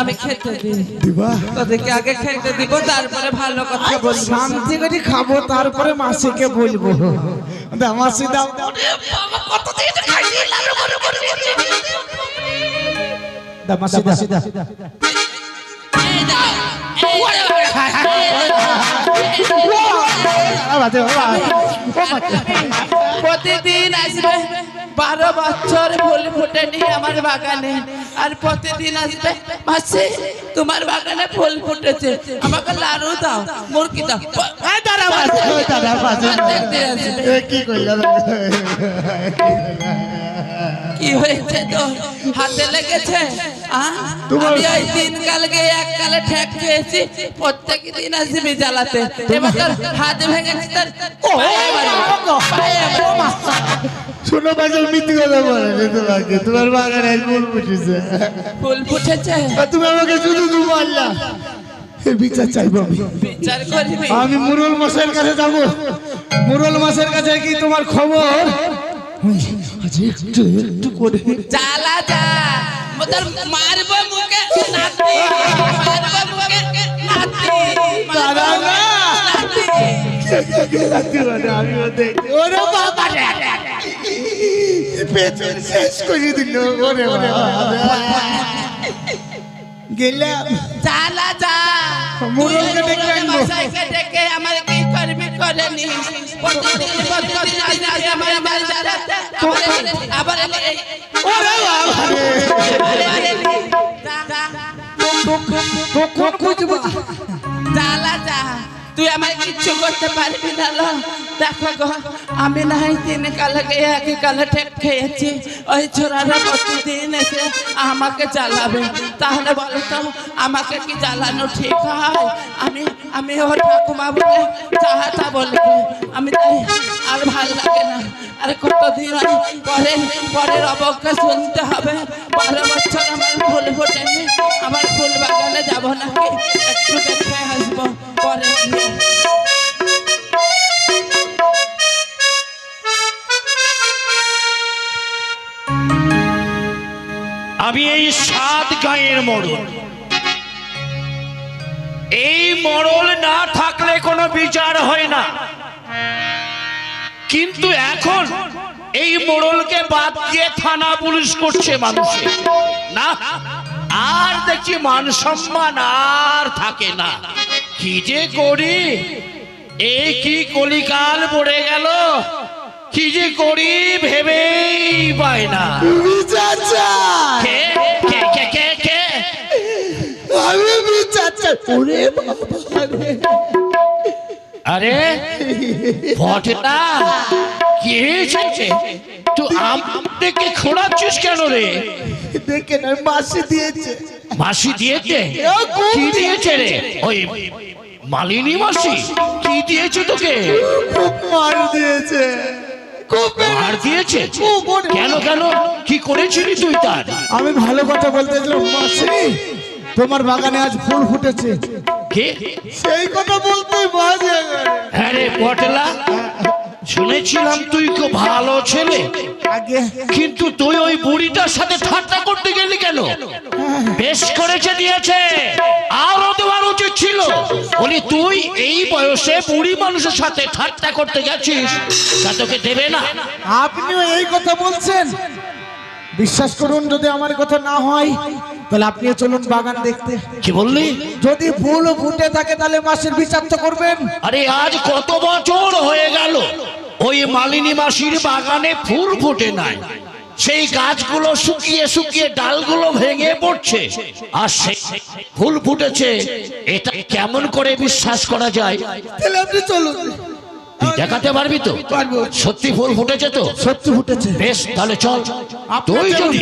আমি খেতে দিবা? তোদেরকে আগে খেতে দিব তারপরে ভালো কথা বলব। শান্তি করে খাব তারপরে মাসিকে বলব। দা মাসি দাও। দা মাসি দা প্রতিদিন আসবে বারো বছর ফুল ফুটেনি আমার বাগানে। আর প্রতিদিন আসবে মাসি তোমার বাগানে ফুল ফুটেছে। আমাকে লাড়ু দাও মুরগি দাও। কি কইলা কি হয়েছে তো হাতে লেগেছে? আমি ওই তিন কাল গিয়ে এক কালে ঠেক পেয়েছি প্রত্যেক দিন আসবি জ্বালাতে এবার তোর হাত ভেঙেছে তোর। শোনো মিথ্যে কথা বলে রে তোমাকে তোমার বাগানে ফুল ফুটেছে ফুল ফুটেছে তুমি আমাকে শুধু দু মারলা এর বিচার চাইব আমি মুরল মাসের কাছে যাব মুরল মাসের কাছে কি তোমার খবর ওই, আজ একটু একটু করে। জ্বালা যা। ও মারবো মুখে নাতি। মারবো মুখে নাতি। দাদা না। ওরে বাবা। রে পেছন শেষ করে দিল। ওরে বাবা। গেলাম। জ্বালা যা। মুরলকে তুই করবি করে নি প্রতিদিন প্রতিদিন আসবি আসবি আমার বাড়ি জ্বালাতে আবার- ওরে বাবা। তো যা তুই আমায় কিচ্ছু করতে পারবি না লো। দেখো গো, আমি না হয় তিন কালে গিয়ে একই কালে ঠেক খেয়েছি। ওই ছোড়ারা প্রতিদিন এসে আমাকে জ্বালাবে। তাহলে বলো তো, আমাকে কি জ্বালানো ঠিক হয়? আমি আমি ও ঠাকুমা বলে চাহাটা বলব। আমি তাই আর ভালো লাগে না। আর কতদিন ওই পরের অবজ্ঞা শুনতে হবে। বারো বছর আমার ফুল ফোটেনি আমার ফুল বাগানে যাব নাকি একটু দেখে আসব পরে। আমি এই সাত গায়ের মরল এই মরল না থাকলে কোনো বিচার হয় না। কিন্তু এখন এই মোড়লকে বাদ দিয়ে থানা পুলিশ করছে মানুষে। না আর দেখি মান সম্মান আর থাকে না। কি যে করি? এই কি কলিকাল পড়ে গেল? কি যে করি ভেবেই পায় না। আমি বিচার ওরে বাবা আরে ফটনা কি হয়েছে? তুই আমাদেরকে খোঁড়াচ্ছিস কেন রে? দেখে না মাসি দিয়েছে। মাসি দিয়েছে? কি দিয়েছে? রে? ওই মালিনী মাসি কি দিয়েছে তোকে? খুব মার দিয়েছে। খুব মার দিয়েছে। কেন কেন কি করেছিলি তুই তার? আমি ভালো কথা বলতে মাসি। তোমার বাগানে আজ ফুল ফুটেছে। কে? সেই কথা বলতে হ্যাঁ রে পটলা শুনেছিলাম তুই খুব ভালো ছেলে। কিন্তু তুই ওই বুড়িটার সাথে ঠাট্টা করতে গেলি কেন? বেশ করেছে দিয়েছে। আরও দেওয়ার উচিত ছিল। বলি তুই এই বয়সে বুড়ি মানুষের সাথে ঠাট্টা করতে গেছিস তা তোকে দেবে না। আপনিও এই কথা বলছেন। বিশ্বাস করুন যদি আমার কথা না হয় তাহলে আপনিও চলুন বাগান দেখতে। কি বললি? যদি ফুল ফুটে থাকে তাহলে মাসের বিচার তো করবেন। আরে আজ কত বছর হয়ে গেল? ওই মালিনী মাসির বাগানে ফুল ফুটে নাই। সেই গাছগুলো শুকিয়ে শুকিয়ে ডালগুলো ভেঙে পড়ছে। আর সেই ফুল ফুটেছে এটা কেমন করে বিশ্বাস করা যায়? তাহলে আপনি চলুন। তুই দেখাতে পারবি তো? সত্যি ফুল ফুটেছে তো? সত্যি ফুটেছে। বেশ তাহলে চল। তুই যদি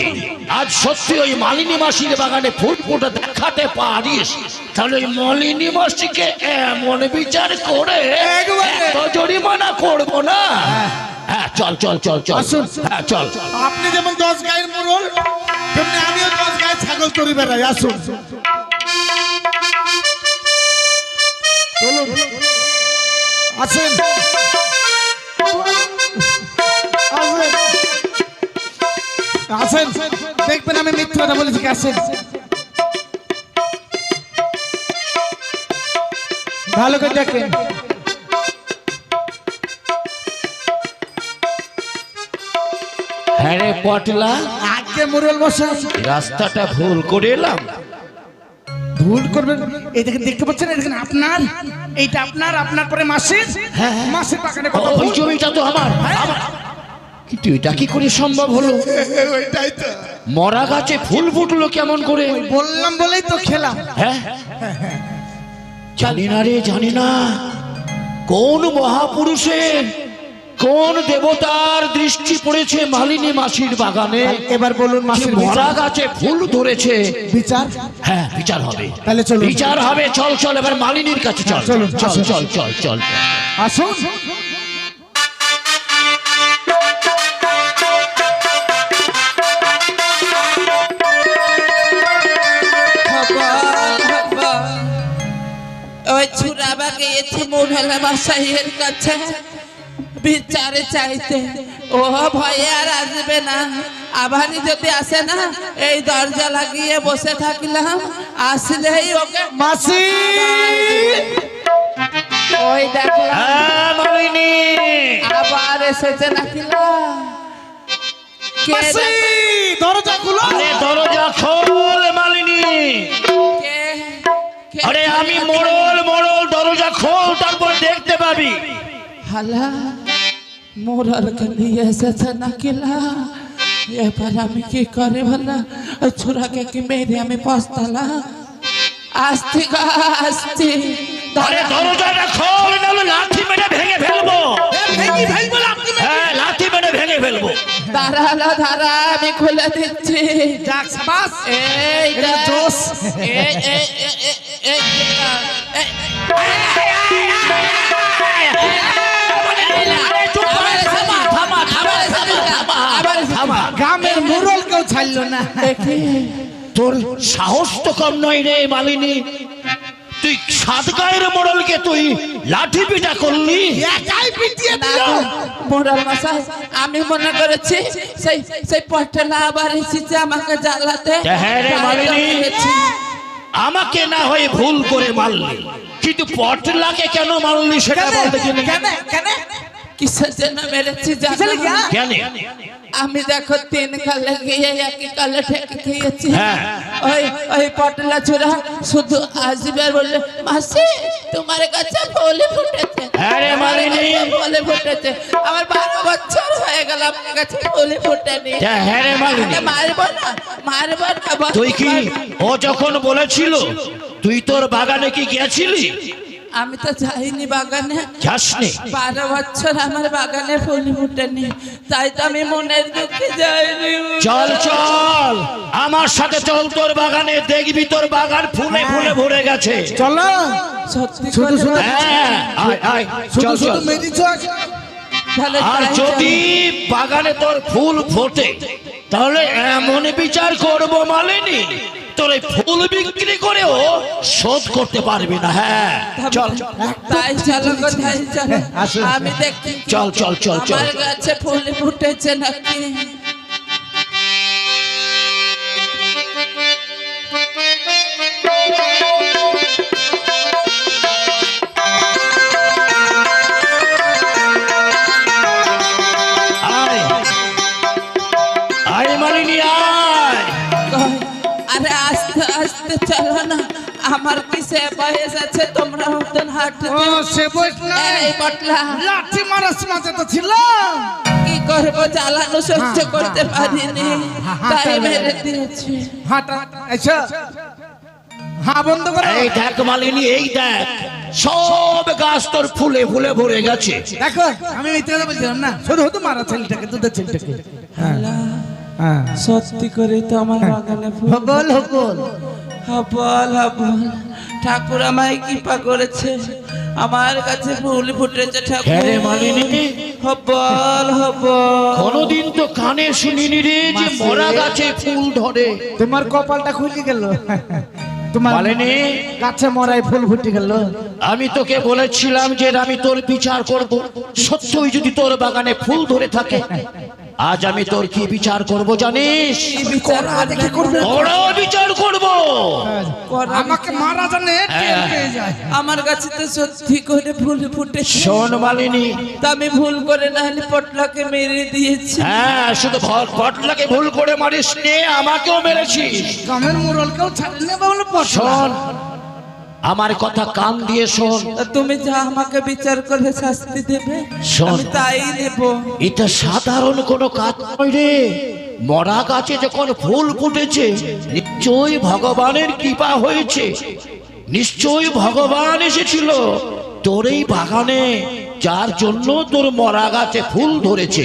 আজ সত্যি ওই মালিনী মাসির বাগানে ফুল ফুটে দেখাতে পারিস তাহলে ওই মালিনী মাসিকে এমন বিচার করে জরিমানা করব না। হ্যাঁ চল চল চল চল। হ্যাঁ চল। আপনি যেমন দশ গায়ের মোড়ল তেমনি আমিও দশ গায়ে ছাগল তরি বেড়াই। আসুন। চলুন। আসেন। মিথ্যা কথা বলেছি আসেন ভালো করে দেখেন। হ্যাঁ রে পটলা আজকে মুরল রাস্তাটা ভুল করে এলাম। ভুল করবে এই দেখতে পাচ্ছেন দেখেন আপনার এইটা আপনার আপনার পরে মাসে হ্যাঁ, হ্যাঁ। মাসে বাগানে ওই জমিটা তো আমার। হ্যাঁ। কিন্তু এটা কি করে সম্ভব হলো? ওইটাই তো মরা গাছে ফুল ফুটলো কেমন করে? বললাম বলেই তো খেলাম। হ্যাঁ? জানি না রে জানি না। কোন মহাপুরুষের কোন দেবতার দৃষ্টি পড়েছে মালিনী মাসির বাগানে? এবার বলুন মাসের মরা গাছে ফুল ধরেছে। বিচার? হ্যাঁ বিচার হবে। তাহলে চলুন। বিচার হবে চল চল এবার মালিনীর কাছে চল। চল। চল চল চল। আসুন। বাসাইয়ের কাছে বিচারে চাইতে। ও ভয়ে আর আসবে না। আবারই যদি আসে না এই দরজা লাগিয়ে বসে থাকলাম। আসলেই ওকে মাসি! ওই দেখলাম হ্যাঁ আবার এসেছে নাকি কে দরজা খুলো। আরে দরজা খোল মালিনী? আরে আমি মোড়ল মোড়ল দরজা খোল তারপর দেখতে পাবি। হালা মোরালকে নিয়ে এসেছে নাকিলা। এবার আমি কি করে ভালা ছোড়াকে কি মেরে আমি পস্তালা আসছি গো আসছি আরে দরজাটা খোল নাহলে লাঠি মেরে ভেঙে ফেলব। লাঠি মেরে ভেঙে ফেলব। দাঁড়াল ধারা আমি খুলে দিচ্ছি। এই এই, এই, এই, গ্রামের মুরল কেউ ছাড়লো না। তোর সাহস তো কম নয় রে মালিনী। সাত গায়ের মোড়লকে তুই? লাঠি পিটা করলি? একাই পিটিয়ে দিল। মোরাল মশাই আমি মনে করেছি সেই সেই পটলা আবার এসেছে আমাকে জ্বালাতে। হ্যাঁ রে, মালিনী। আমাকে না হয় ভুল করে মারলি। কিন্তু পটলাকে কেন মারলি সেটা বল দেখিনি কেন? কেন? কিসের জন্য মেরেছি জানো? কেন? আমি দেখো তিন কালে গিয়ে একই কালে ঠেকে খেয়েছি হ্যাঁ। ওই ওই পটলা চূড়া শুধু আসবে বললে মাসি তোমার কাছে ফুলে ফুটেছে। হ্যাঁ মালিনী। ফুলে ফুটেছে। আমার বারো বছর হয়ে গেল আমার কাছে ফুলে ফুটেনি। হ্যাঁ মারবো না মারবো না তুই কি ও যখন বলেছিল তুই তোর বাগানে কি গেছিলি আমি তো যাইনি বাগানে। যাসনি? বারো বছর আমার বাগানে ফুল ফুটেনি। তাই তো আমি মনের দুঃখে যাইনি। চল চল। আমার সাথে চল তোর বাগানে। দেখবি তোর বাগান ফুলে ফুলে ভরে গেছে। চলো। শুধু শুধু- হ্যাঁ আয় আয়। শুধু চল শুধু চল। মেরিছ তাহলে আর যদি বাগানে তোর ফুল ফোটে তাহলে এমন বিচার করব মালিনী। তোর ফুল বিক্রি করেও শোধ করতে পারবি না হ্যাঁ। চল। তাই চলো তাই চলো। আসুন। আমি দেখছি চল, চল, চল, চল। আমার গাছে ফুল ফুটেছে নাকি? আস্তে আস্তে চলো না। আমার সে বয়স আছে তোমরা মতন ও সে এই পটলা। লাঠি মাঝে তো ছিল। কি করব জ্বালানো সহ্য করতে পারিনি। তাই মেরে দিয়েছি। হাঁটা এসো হ্যাঁ বন্ধ করো। এই দেখ মালিনী এই দেখ। সব গাছ তোর ফুলে ফুলে ভরে গেছে। দেখো আমি মিথ্যে বলছিলাম না। শুধু শুধু মারা ছেলেটাকে দুধের ছেলেটাকে। হ্যাঁ। সত্যি করে তো আমার বাগানে ফুল হবল হবল হবল হবল ঠাকুর আমায় কৃপা করেছে। আমার কাছে ফুল ফুটেছে হ্যাঁ ঠাকুর হবল হবল কোনদিন তো কানে শুনিনি রে যে মরা গাছে ফুল ধরে। তোমার কপালটা খুলে গেল। তোমার মালিনী। গাছে মরাই ফুল ফুটে গেল। আমি তোকে বলেছিলাম যে আমি তোর বিচার করব। সত্যই যদি তোর বাগানে ফুল ধরে থাকে আজ আমি তোর কি বিচার করব জানিস? কি বিচার? করবে? বড় বিচার করব। করা আমাকে মারা জানে যায়। আমার কাছে তো সত্যি করে ভুল ফুটে শোন মালিনী। তা আমি ভুল করে না হলে পটলাকে মেরে দিয়েছি। হ্যাঁ শুধু ভটলাকে ভুল করে মারিস নে আমাকেও মেরেছিস। গ্রামের মুরলকেও ছাড়ে নেবে বলে পটলা। শোন আমার কথা কান দিয়ে শোন। তুমি যা আমাকে বিচার করে শাস্তি দেবে শোন। তাই নেব। এটা সাধারণ কোনো কাজ নয় রে। মরা গাছে যখন ফুল ফুটেছে নিশ্চয়ই ভগবানের কৃপা হয়েছে। নিশ্চয়ই ভগবান এসেছিল তোর এই বাগানে যার জন্য তোর মরা গাছে ফুল ধরেছে।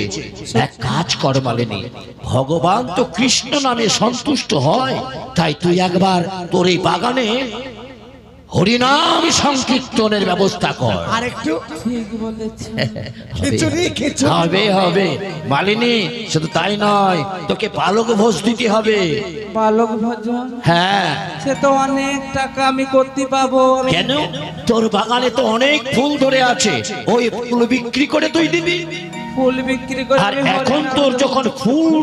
এক কাজ কর মালেনি ভগবান তো কৃষ্ণ নামে সন্তুষ্ট হয় তাই তুই একবার তোর এই বাগানে হরিনাম সংকীর্তনের ব্যবস্থা কর। আর একটু ঠিক বলেছে খিচুড়ি খিচুড়ি। হবে হবে। মালিনী শুধু তাই নয় তোকে পালক ভোজ দিতে হবে। বালক ভজন হ্যাঁ। সে তো অনেক টাকা আমি করতে পাবো। আমি কেন? তোর বাগানে তো অনেক ফুল ধরে আছে। ওই ফুল বিক্রি করে তুই দিবি। ফুল বিক্রি করে আর এখন তোর যখন ফুল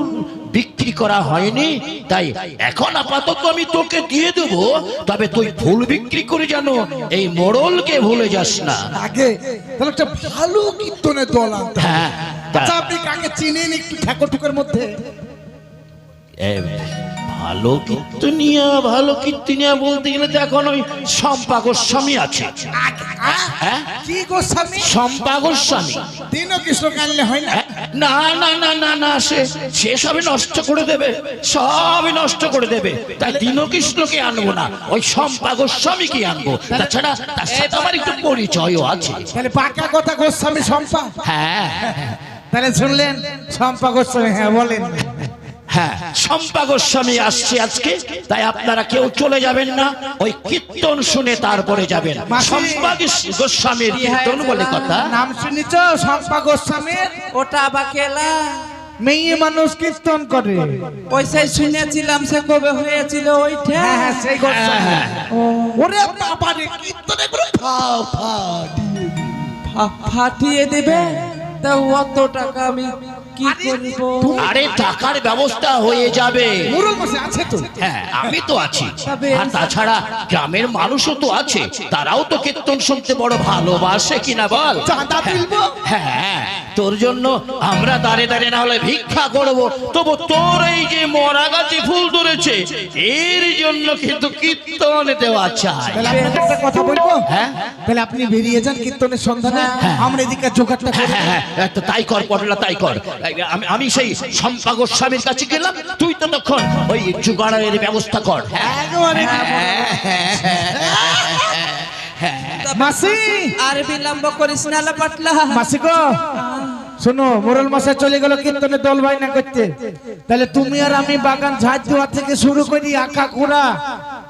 বিক্রি করা হয়নি তাই এখন আপাতত আমি তোকে দিয়ে দেবো তবে তুই ফুল বিক্রি করে জানো এই মোড়লকে ভুলে যাস না। আগে তাহলে একটা ভালো কীর্তনের দল হ্যাঁ আচ্ছা আপনি কাকে চিনেন একটু ঠাকুর টুকের মধ্যে ভালো কীর্তনিয়া ভালো কীর্তনিয়া বলতে গেলে তো এখন ওই শম্পা গোস্বামী আছে হ্যাঁ? কি গোস্বামী? শম্পা গোস্বামী দিন কৃষ্ণ কানলে হয় না? না না না না না সে সে সবই নষ্ট করে দেবে। সবই নষ্ট করে দেবে। তাই দীনকৃষ্ণকে আনব না ওই শম্পা গোস্বামীকে আনব। তাছাড়া তার সাথে আমার একটু পরিচয়ও আছে। তাহলে পাকা কথা গোস্বামী শম্পা? হ্যাঁ। তাহলে শুনলেন শম্পা গোস্বামী হ্যাঁ বলেন। হ্যাঁ শম্পা গোস্বামী আসছে আজকে তাই আপনারা কেউ চলে যাবেন না ওই কীর্তন শুনে তারপরে যাবেন। শম্পা গোস- গোস্বামীর কীর্তন বলে কথা। নাম শুনেছ? শম্পা গোস্বামীর ওটা আবার কেলা? মেয়ে মানুষ কীর্তন করে। পয়সায় শুনেছিলাম সে কবে হয়েছিল ওইটা? হ্যাঁ হ্যাঁ সেই গোস্বামী হ্যাঁ, ওরে বাবা রে কীর্তনে করে ফাও ফাটিয়ে দেবে? তা অত টাকা আমি কি করব? আরে টাকার ব্যবস্থা হয়ে যাবে। মুরল বসে আছে তো? হ্যাঁ আমি তো আছি। আর তাছাড়া গ্রামের মানুষও তো আছে। তারাও তো কীর্তন শুনতে বড় ভালোবাসে কিনা বল? চাঁদা তুলবো? হ্যাঁ তোর জন্য আমরা দাঁড়ে দাঁড়ে না হলে ভিক্ষা করব। তবু তোর এই যে মরা গাছে ফুল ধরেছে এর জন্য কিন্তু কীর্তন দেওয়া চাই। একটা কথা বলব? হ্যাঁ? তাহলে আপনি বেরিয়ে যান কীর্তনের সন্ধানে। আমরা এদিকে জোগাড়টা হ্যাঁ হ্যাঁ হ্যাঁ তাই কর পটলা তাই কর। আমি আমি সেই সম্পা গোস্বামীর কাছে গেলাম। তুই তো তখন ওই জুগাড়ের ব্যবস্থা কর। মাসি! আর বিলম্ব করিস না পাটলা। মাসি গো শোনো মোরল মাসে চলে গেল দল বাইনা করতে। তাহলে তুমি আর আমি বাগান ঝাড় দেওয়া থেকে শুরু করি আঁকা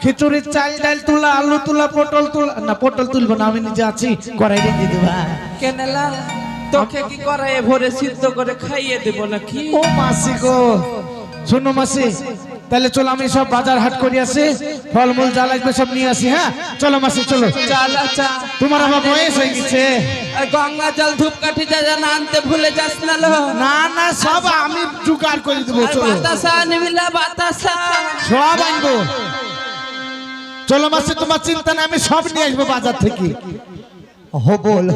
খিচুড়ির চাল ডাল তোলা আলু তোলা পটল তোলা না পটল তুলবো না আমি নিজে আছি করাই রেখে দেবা। কেনলা? তোকে কি করে ভরে সিদ্ধ করে খাইয়ে দেব নাকি? ও মাসি গো শোনো মাসি তাহলে চলো আমি সব বাজার হাট করে আসি ফলমূল যা লাগবে সব নিয়ে আসি হ্যাঁ? চলো মাসি চলো। চা তোমার আমার বয়স হয়ে গেছে। গঙ্গা জল ধূপকাঠি যা যা আনতে ভুলে যাস না লো। না না সব আমি জোগাড় করে দেবো চলো। বাতাসা আনবিলা বাতাসা। সব আনব। চলো মাসি তোমার চিন্তা না আমি সব নিয়ে আসব বাজার থেকে। হো বল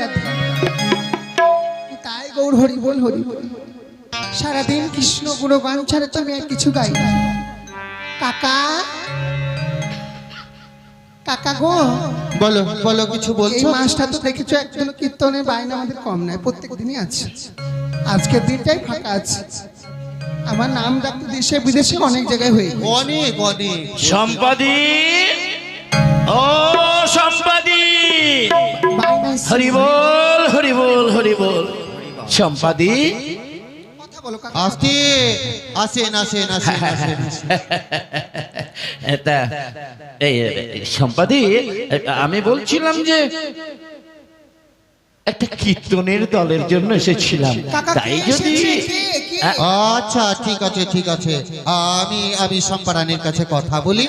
রাধে তাই গৌর হরি বল হরি বল। সারাদিন কৃষ্ণ গুণগান ছাড়া তো আমি আর কিছু গাই না। কাকা? কাকা গো? বলো বলো কিছু বলছো? মাসটা তো দেখেছ একজন কীর্তনের বাইনা আমাদের কম নাই প্রত্যেক দিনই আছে। আজকের দিনটাই ফাঁকা আছে। আমার নাম ডাকতে দেশে বিদেশে অনেক জায়গায় হয়ে গেছে। অনেক অনেক। সম্পাদি ও সম্পাদি। আসেন আসেন তা এই সম্পাদি আমি বলছিলাম যে একটা কীর্তনের দলের জন্য এসেছিলাম। তাই যদি? হ্যাঁ, আচ্ছা ঠিক আছে ঠিক আছে। আমি আমি সম্পারানির কাছে কথা বলি।